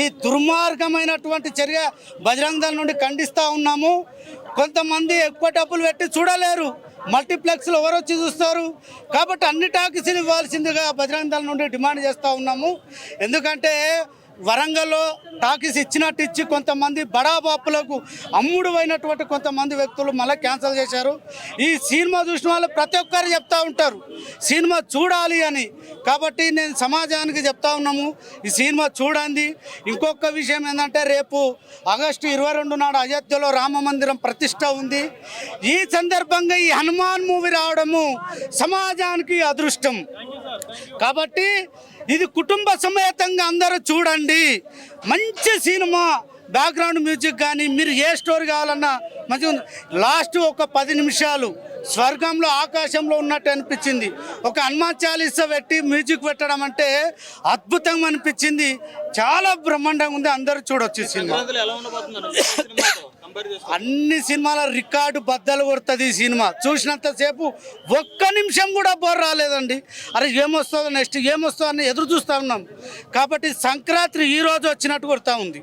ఈ దుర్మార్గమైనటువంటి చర్య బజరంగ దళ నుండి ఖండిస్తూ ఉన్నాము. కొంతమంది ఎక్కువ డబ్బులు పెట్టి చూడలేరు. మల్టీప్లెక్స్లో ఎవరు వచ్చి చూస్తారు? కాబట్టి అన్ని టాకీసులు ఇవ్వాల్సిందిగా బజరంగ దళ నుండి డిమాండ్ చేస్తూ ఉన్నాము. ఎందుకంటే వరంగల్లో టాకీస్ ఇచ్చినట్టు ఇచ్చి కొంతమంది బడాబాపులకు అమ్ముడు అయినటువంటి కొంతమంది వ్యక్తులు మళ్ళీ క్యాన్సిల్ చేశారు. ఈ సినిమా చూసిన వాళ్ళు ప్రతి ఒక్కరు చెప్తా ఉంటారు. సినిమా చూడాలి అని. కాబట్టి నేను సమాజానికి చెప్తా ఉన్నాము ఈ సినిమా చూడండి. ఇంకొక విషయం ఏంటంటే రేపు ఆగస్టు ఇరవై రెండు నాడు అయోధ్యలో రామ మందిరం ప్రతిష్ట ఉంది. ఈ సందర్భంగా ఈ హనుమాన్ మూవీ రావడము సమాజానికి అదృష్టం. కాబట్టి ఇది కుటుంబ సమేతంగా అందరూ చూడండి. మంచి సినిమా బ్యాక్గ్రౌండ్ మ్యూజిక్ కానీ మీరు ఏ స్టోరీ కావాలన్నా మంచిగా ఉంది. లాస్ట్ ఒక పది నిమిషాలు. స్వర్గంలో ఆకాశంలో ఉన్నట్టు అనిపించింది. ఒక హనుమాన్ చాలీసా పెట్టి మ్యూజిక్ పెట్టడం అంటే అద్భుతంగా అనిపించింది. చాలా బ్రహ్మాండంగా ఉంది. అందరూ చూడొచ్చు సినిమా. అన్ని సినిమాల రికార్డు బద్దలు కొడుతుంది ఈ సినిమా. చూసినంతసేపు ఒక్క నిమిషం కూడా బోర్ రాలేదండి. అరే ఏమొస్తుందో నెక్స్ట్ ఏమొస్తుందో అని ఎదురు చూస్తూ ఉన్నాం. కాబట్టి సంక్రాంతి ఈ రోజు వచ్చినట్టు కొడతా ఉంది.